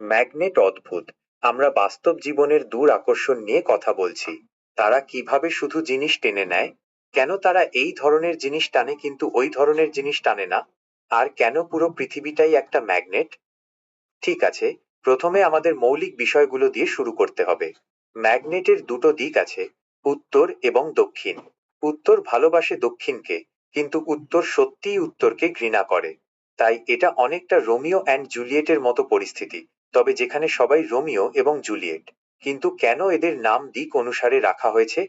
Magnet অদ্ভুত। আমরা বাস্তব জীবনের দূর আকর্ষণ নিয়ে কথা বলছি। তারা কীভাবে শুধু জিনিস টেনে নেয়? কেন তারা এই ধরনের জিনিস টানে কিন্তু ওই ধরনের জিনিস টানে না? আর কেন পুরো পৃথিবীটাই একটা ম্যাগনেট? ঠিক আছে, প্রথমে আমাদের মৌলিক বিষয়গুলো দিয়ে শুরু করতে হবে। ম্যাগনেটের দুটো দিক আছে, উত্তর এবং দক্ষিণ। উত্তর ভালোবাসে দক্ষিণকে, কিন্তু উত্তর সত্যিই উত্তরকে ঘৃণা করে। তাই এটা অনেকটা রোমিও অ্যান্ড জুলিয়েটের মতো পরিস্থিতি। তবে যেখানে সবাই রোমিও এবং জুলিয়েট, কিন্তু কেন এদের নাম দিক অনুসারে রাখা হয়েছে?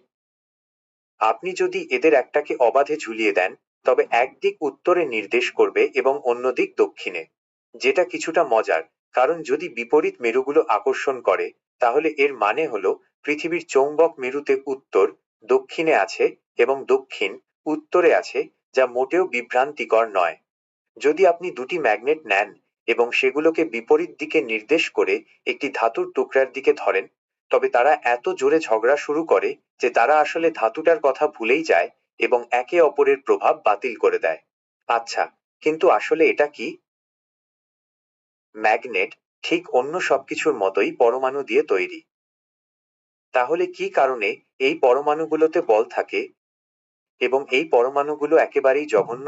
আপনি যদি এদের একটাকে অবাধে ঝুলিয়ে দেন, তবে একদিক উত্তরে নির্দেশ করবে এবং অন্য দিক দক্ষিণে। যেটা কিছুটা মজার, কারণ যদি বিপরীত মেরুগুলো আকর্ষণ করে, তাহলে এর মানে হল পৃথিবীর চৌম্বক মেরুতে উত্তর, দক্ষিণে আছে এবং দক্ষিণ উত্তরে আছে, যা মোটেও বিভ্রান্তিকর নয়। যদি আপনি দুটি ম্যাগনেট নেন এবং সেগুলোকে বিপরীত দিকে নির্দেশ করে একটি ধাতুর টুকরার দিকে ধরেন, তবে তারা এত জোরে ঝগড়া শুরু করে যে তারা আসলে ধাতুটার কথা ভুলেই যায় এবং একে অপরের প্রভাব বাতিল করে দেয়। আচ্ছা কিন্তু আসলে এটা কি? ম্যাগনেট ঠিক অন্য সবকিছুর মতোই পরমাণু দিয়ে তৈরি। তাহলে কি কারণে এই পরমাণুগুলোতে বল থাকে এবং এই পরমাণুগুলো একেবারেই জঘন্য?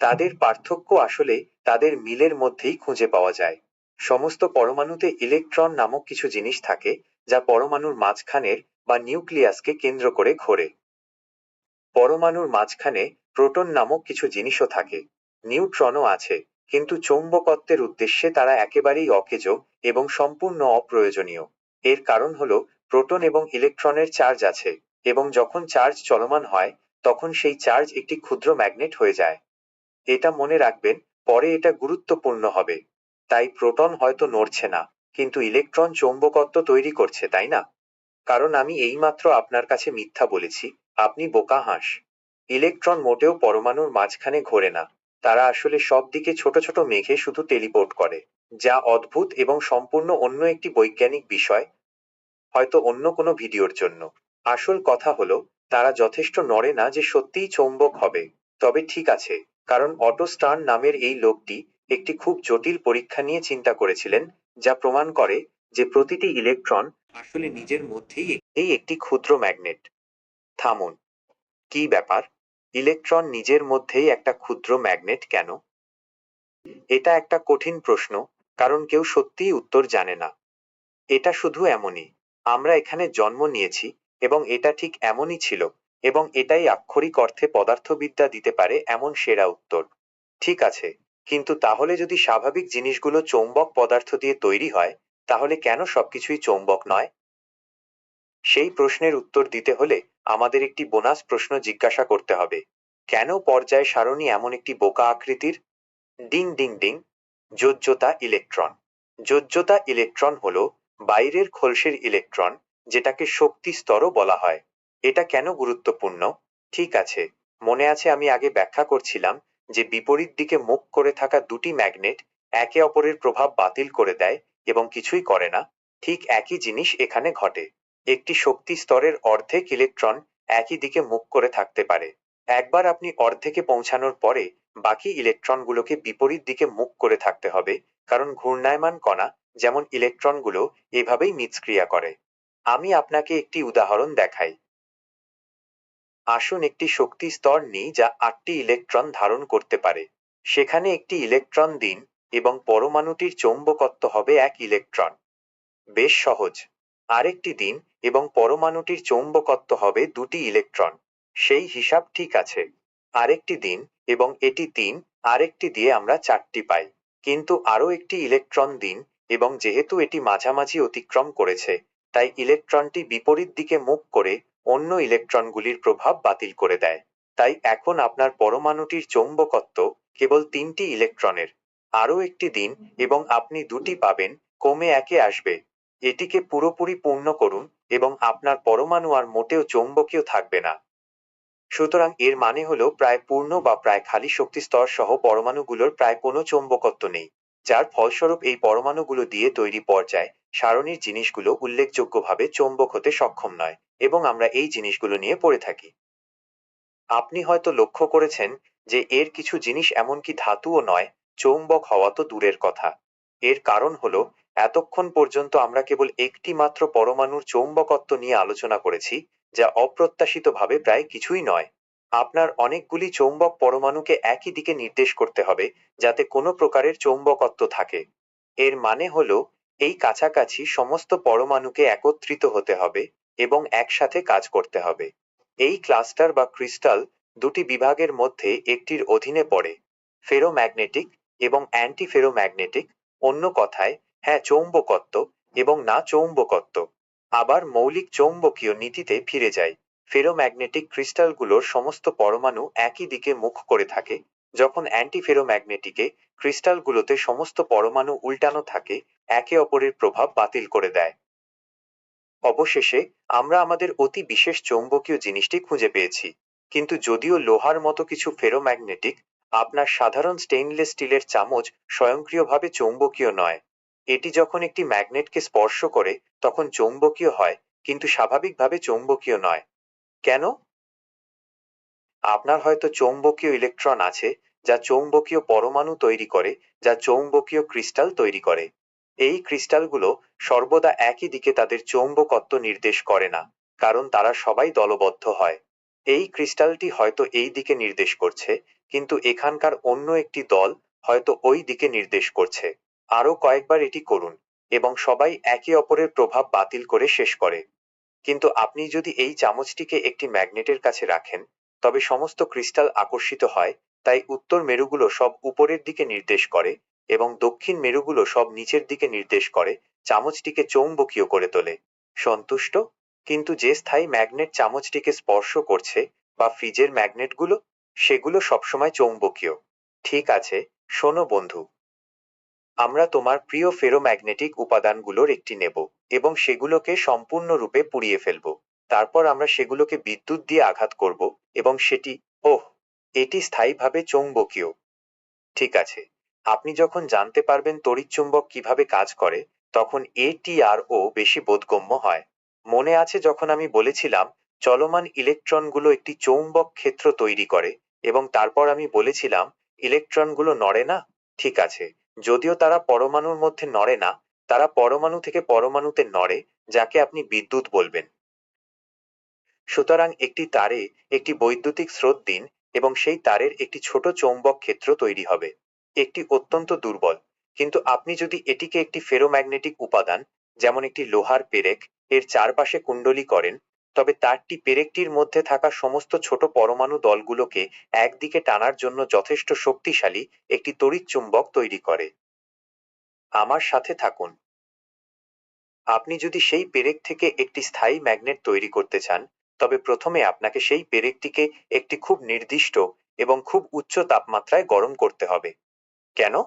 তাদের পার্থক্য আসলে তাদের মিলের মধ্যেই খুঁজে পাওয়া যায়। সমস্ত পরমাণুতে ইলেকট্রন নামক কিছু জিনিস থাকে যা পরমাণুর মাঝখানের বা নিউক্লিয়াসকে কেন্দ্র করে ঘোরে। পরমাণুর মাঝখানে প্রোটন নামক কিছু জিনিসও থাকে। নিউট্রনও আছে, কিন্তু চৌম্বকত্বের উদ্দেশ্যে তারা একেবারেই অকেজ এবং সম্পূর্ণ অপ্রয়োজনীয়। এর কারণ হল প্রোটন এবং ইলেকট্রনের চার্জ আছে এবং যখন চার্জ চলমান হয়, তখন সেই চার্জ একটি ক্ষুদ্র ম্যাগনেট হয়ে যায়। এটা মনে রাখবেন পরে এটা গুরুত্বপূর্ণ হবে। তাই প্রোটন হয়তো নড়ছে না, কিন্তু ইলেকট্রন চৌম্বকত্ব তৈরি করছে, তাই না? কারণ আমি এইমাত্র আপনার কাছে মিথ্যা বলেছি, আপনি বোকা হাঁস। ইলেকট্রন মোটেও পরমাণুর মাঝখানে ঘোরে না, তারা আসলে সব দিকে ছোট ছোট মেঘে শুধু টেলিপোর্ট করে, যা অদ্ভুত এবং সম্পূর্ণ অন্য একটি বৈজ্ঞানিক বিষয়, হয়তো অন্য কোনো ভিডিওর জন্য। আসল কথা হলো, তারা যথেষ্ট নড়ে না যে সত্যিই চৌম্বক হবে, তবে ঠিক আছে। কারণ অটো স্টার্ন নামের এই লোকটি একটি খুব জটিল পরীক্ষা নিয়ে চিন্তা করেছিলেন, যা প্রমাণ করে যে প্রতিটি ইলেকট্রন আসলে নিজের মধ্যেই এই একটি ক্ষুদ্র ম্যাগনেট। থামুন, কি ব্যাপার? ইলেকট্রন নিজের মধ্যেই একটা ক্ষুদ্র ম্যাগনেট কেন? এটা একটা কঠিন প্রশ্ন, কারণ কেউ সত্যিই উত্তর জানে না। এটা শুধু এমনই, আমরা এখানে জন্ম নিয়েছি এবং এটা ঠিক এমনই ছিল। এবং এটাই আক্ষরিক অর্থে পদার্থবিদ্যা দিতে পারে এমন সেরা উত্তর। ঠিক আছে, কিন্তু তাহলে যদি স্বাভাবিক জিনিসগুলো চৌম্বক পদার্থ দিয়ে তৈরি হয়, তাহলে কেন সবকিছুই চৌম্বক নয়? সেই প্রশ্নের উত্তর দিতে হলে আমাদের একটি বোনাস প্রশ্ন জিজ্ঞাসা করতে হবে। কেন পর্যায় সারণী এমন একটি বোকা আকৃতির? ডিং ডিং ডিং। যোজ্যতা ইলেকট্রন। যোজ্যতা ইলেকট্রন হল বাইরের খোলসের ইলেকট্রন, যেটাকে শক্তি স্তরও বলা হয়। এটা কেন গুরুত্বপূর্ণ? ঠিক আছে। মনে আছে আমি আগে ব্যাখ্যা করছিলাম যে বিপরীত দিকে মুখ করে থাকা দুটি ম্যাগনেট একে অপরের প্রভাব বাতিল করে দেয় এবং কিছুই করে না। ঠিক একই জিনিস এখানে ঘটে। একটি শক্তি স্তরের অর্ধেক ইলেকট্রন একই দিকে মুখ করে থাকতে পারে। একবার আপনি অর্ধেকে পৌঁছানোর পরে বাকি ইলেকট্রনগুলোকে বিপরীত দিকে মুখ করে থাকতে হবে, কারণ ঘূর্ণায়মান কণা, যেমন ইলেকট্রনগুলো, এভাবেই মিথস্ক্রিয়া করে। আমি আপনাকে একটি উদাহরণ দেখাই। আসুন একটি শক্তি স্তর নিই যা আটটি ইলেকট্রন ধারণ করতে পারে। সেখানে একটি ইলেকট্রন দিন এবং পরমাণুটির চৌম্বকত্ব হবে এক ইলেকট্রন। বেশ সহজ। আরেকটি দিন এবং পরমাণুটির চৌম্বকত্ব হবে দুটি ইলেকট্রন। সেই হিসাব ঠিক আছে। আরেকটি দিন এবং এটি তিন, আরেকটি দিয়ে আমরা চারটি পাই। কিন্তু আরও একটি ইলেকট্রন দিন এবং যেহেতু এটি মাঝামাঝি অতিক্রম করেছে, তাই ইলেকট্রনটি বিপরীত দিকে মুখ করে অন্য ইলেকট্রনগুলির প্রভাব বাতিল করে দেয়। তাই এখন আপনার পরমাণুটির চৌম্বকত্ব কেবল তিনটি ইলেকট্রনের। আরও একটি দিন এবং আপনি দুটি পাবেন কমে একে আসবে। এটিকে পুরোপুরি পূর্ণ করুন এবং আপনার পরমাণু আর মোটেও চৌম্বকীয় থাকবে না। সুতরাং এর মানে হলো প্রায় পূর্ণ বা প্রায় খালি শক্তি স্তর সহ পরমাণুগুলোর প্রায় কোনো চৌম্বকত্ব নেই, যার ফলস্বরূপ এই পরমাণুগুলো দিয়ে তৈরি পর্যায়, সারণীর জিনিসগুলো উল্লেখযোগ্যভাবে চৌম্বক হতে সক্ষম নয়। এবং আমরা এই জিনিসগুলো নিয়ে পড়ে থাকি। আপনি হয়তো লক্ষ্য করেছেন যে এর কিছু জিনিস এমনকি ধাতুও নয়, চৌম্বক হওয়া তো দূরের কথা। এর কারণ হল, এতক্ষণ পর্যন্ত আমরা কেবল একটি মাত্র পরমাণুর চৌম্বকত্ব নিয়ে আলোচনা করেছি, যা অপ্রত্যাশিতভাবে প্রায় কিছুই নয়। আপনার অনেকগুলি চৌম্বক পরমাণুকে একই দিকে নির্দেশ করতে হবে, যাতে কোনো প্রকারের চৌম্বকত্ব থাকে। এর মানে হল, এই কাছাকাছি সমস্ত পরমাণুকে একত্রিত হতে হবে এবং একসাথে কাজ করতে হবে। এই ক্লাস্টার বা ক্রিস্টাল দুটি বিভাগের মধ্যে একটির অধীনে পড়ে। ফেরোম্যাগনেটিক এবং অ্যান্টি ফেরোম্যাগনেটিক অন্য কথায় হ্যাঁ চৌম্বকত্ব এবং না চৌম্বকত্ব। আবার মৌলিক চৌম্বকীয় নীতিতে ফিরে যায় ফেরোম্যাগনেটিক ক্রিস্টালগুলোর সমস্ত পরমাণু একই দিকে মুখ করে থাকে। যখন অ্যান্টিফেরোম্যাগনেটিকে ক্রিস্টালগুলোতে সমস্ত পরমাণু উল্টানো থাকে, একে অপরের প্রভাব বাতিল করে দেয়। অবশেষে আমরা আমাদের অতি বিশেষ চৌম্বকীয় জিনিসটি খুঁজে পেয়েছি। কিন্তু যদিও লোহার মতো কিছু ফেরোম্যাগনেটিক, আপনার সাধারণ স্টেইনলেস স্টিলের চামচ স্বয়ংক্রিয়ভাবে চৌম্বকীয় নয়। এটি যখন একটি ম্যাগনেটকে স্পর্শ করে, তখন চৌম্বকীয় হয়, কিন্তু স্বাভাবিকভাবে চৌম্বকীয় নয়। কেন? আপনার হয়তো চৌম্বকীয় ইলেকট্রন আছে, যা চৌম্বকীয় পরমাণু তৈরি করে, যা চৌম্বকীয় ক্রিস্টাল তৈরি করে। এই ক্রিস্টালগুলো সর্বদা একই দিকে তাদের চৌম্বকত্ব নির্দেশ করে না, কারণ তারা সবাই দলবদ্ধ হয়। এই ক্রিস্টালটি হয়তো এই দিকে নির্দেশ করছে, কিন্তু এখানকার অন্য একটি দল হয়তো ওই দিকে নির্দেশ করছে। আরও কয়েকবার এটি করুন, এবং সবাই একে অপরের প্রভাব বাতিল করে শেষ করে। কিন্তু আপনি যদি এই চামচটিকে একটি ম্যাগনেটের কাছে রাখেন, তবে সমস্ত ক্রিস্টাল আকর্ষিত হয়, তাই উত্তর মেরুগুলো সব উপরের দিকে নির্দেশ করে এবং দক্ষিণ মেরুগুলো সব নিচের দিকে নির্দেশ করে, চামচটিকে চৌম্বকীয় করে তোলে। সন্তুষ্ট? কিন্তু যে স্থায়ী ম্যাগনেট চামচটিকে স্পর্শ করছে বা ফ্রিজের ম্যাগনেটগুলো, সেগুলো সবসময় চৌম্বকীয়। ঠিক আছে, শোনো বন্ধু। আমরা তোমার প্রিয় ফেরোম্যাগনেটিক উপাদানগুলোর একটি নেব এবং সেগুলোকে সম্পূর্ণরূপে পুড়িয়ে ফেলব। তারপর আমরা সেগুলোকে বিদ্যুৎ দিয়ে আঘাত করব এবং সেটি, ওহ, এটি স্থায়ীভাবে চৌম্বকীয়। ঠিক আছে। আপনি যখন জানতে পারবেন তড়িৎচুম্বক কীভাবে কাজ করে, তখন এটিআরও বেশি বোধগম্য হয়। মনে আছে যখন আমি বলেছিলাম, চলমান ইলেকট্রনগুলো একটি চৌম্বক ক্ষেত্র তৈরি করে, এবং তারপর আমি বলেছিলাম, ইলেকট্রনগুলো নড়ে না? ঠিক আছে। যদিও তারা পরমাণুর মধ্যে নড়ে না, তারা পরমাণু থেকে পরমাণুতে নড়ে, যাকে আপনি বিদ্যুৎ বলবেন। সুতরাং একটি তারে একটি বৈদ্যুতিক স্রোত দিন, এবং সেই তারের একটি ছোট চৌম্বক ক্ষেত্র তৈরি হবে। একটি অত্যন্ত দুর্বল। কিন্তু আপনি যদি এটিকে একটি ফেরোম্যাগনেটিক উপাদান, যেমন একটি লোহার পেরেক, এর চারপাশে কুণ্ডলী করেন, তবে তারটি পেরেকটির মধ্যে থাকা সমস্ত ছোট পরমাণু দলগুলোকে একদিকে টানার জন্য যথেষ্ট শক্তিশালী একটি তড়িৎ চুম্বক তৈরি করে। আমার সাথে থাকুন। আপনি যদি সেই পেরেক থেকে একটি স্থায়ী ম্যাগনেট তৈরি করতে চান, তবে প্রথমে আপনাকে সেই পেরেকটিকে একটি খুব নির্দিষ্ট এবং খুব উচ্চ তাপমাত্রায় গরম করতে হবে। কেন?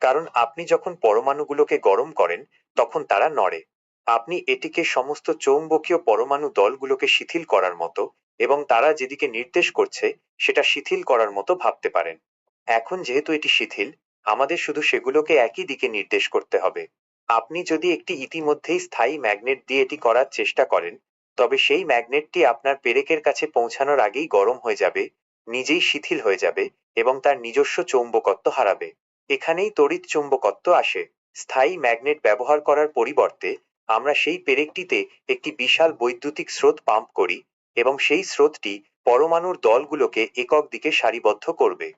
কারণ আপনি যখন পরমাণুগুলোকে গরম করেন, তখন তারা নড়ে। আপনি এটিকে সমস্ত চৌম্বকীয় পরমাণু দলগুলোকে শিথিল করার মতো এবং তারা যেদিকে নির্দেশ করছে, সেটা শিথিল করার মতো ভাবতে পারেন। এখন যেহেতু এটি শিথিল, আমাদের শুধু সেগুলোকে একই দিকে নির্দেশ করতে হবে। আপনি যদি একটি ইতিমধ্যেই স্থায়ী ম্যাগনেট দিয়ে এটি করার চেষ্টা করেন, তবে সেই ম্যাগনেটটি আপনার পেরেকের কাছে পৌঁছানোর আগেই গরম হয়ে যাবে, নিজেই শিথিল হয়ে যাবে এবং তার নিজস্ব চৌম্বকত্ব হারাবে। এখানেই তড়িৎ চৌম্বকত্ব আসে। স্থায়ী ম্যাগনেট ব্যবহার করার পরিবর্তে আমরা সেই পেরেকটিতে একটি বিশাল বৈদ্যুতিক স্রোত পাম্প করি এবং সেই স্রোতটি পরমাণুর দলগুলোকে একক দিকে সারিবদ্ধ করবে।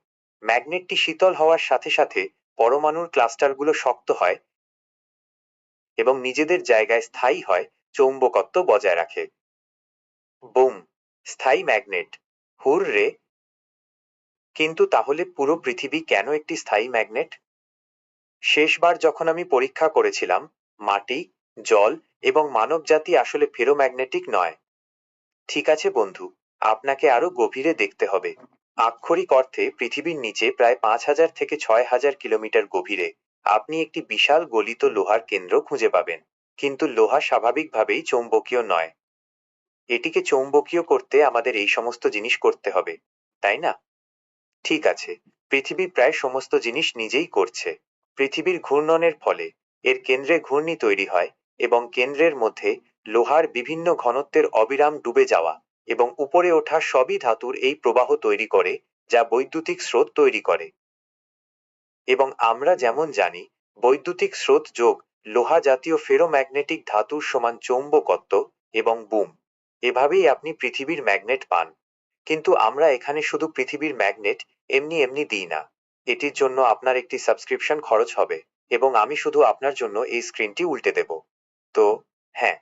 ম্যাগনেটটি শীতল হওয়ার সাথে সাথে পরমাণুর ক্লাস্টারগুলো শক্ত হয় এবং নিজেদের জায়গায় স্থায়ী হয়, চৌম্বকত্ব বজায় রাখে। বুম, স্থায়ী ম্যাগনেট। হুর রে কিন্তু তাহলে পুরো পৃথিবী কেন একটি স্থায়ী ম্যাগনেট? শেষবার যখন আমি পরীক্ষা করেছিলাম, মাটি, জল এবং মানবজাতি আসলে ফেরোম্যাগনেটিক নয়। ঠিক আছে বন্ধু, আপনাকে আরও গভীরে দেখতে হবে। আক্ষরিক অর্থে পৃথিবীর নিচে প্রায় পাঁচ হাজার থেকে ছয় হাজার কিলোমিটার গভীরে আপনি একটি বিশাল গলিত লোহার কেন্দ্র খুঁজে পাবেন। কিন্তু লোহা স্বাভাবিকভাবেই চৌম্বকীয় নয়। এটিকে চৌম্বকীয় করতে আমাদের এই সমস্ত জিনিস করতে হবে, তাই না? ঠিক আছে, পৃথিবী প্রায় সমস্ত জিনিস নিজেই করছে। পৃথিবীর ঘূর্ণনের ফলে, এর কেন্দ্রে ঘূর্ণি তৈরি হয় এবং কেন্দ্রের মধ্যে লোহার বিভিন্ন ঘনত্বের অবিরাম ডুবে যাওয়া এবং উপরে ওঠা সবই ধাতুর এই প্রবাহ তৈরি করে, যা বৈদ্যুতিক স্রোত তৈরি করে। এবং আমরা যেমন জানি, বৈদ্যুতিক স্রোত যোগ লোহা জাতীয় ফেরোম্যাগনেটিক ধাতুর সমান চৌম্বকত্ব এবং বুম। এভাবেই আপনি পৃথিবীর ম্যাগনেট পান। কিন্তু আমরা এখানে শুধু পৃথিবীর ম্যাগনেট এমনি এমনি দিই না। এটির জন্য আপনার একটি সাবস্ক্রিপশন খরচ হবে এবং আমি শুধু আপনার জন্য এই স্ক্রিনটি উল্টে দেব। তো হ্যাঁ।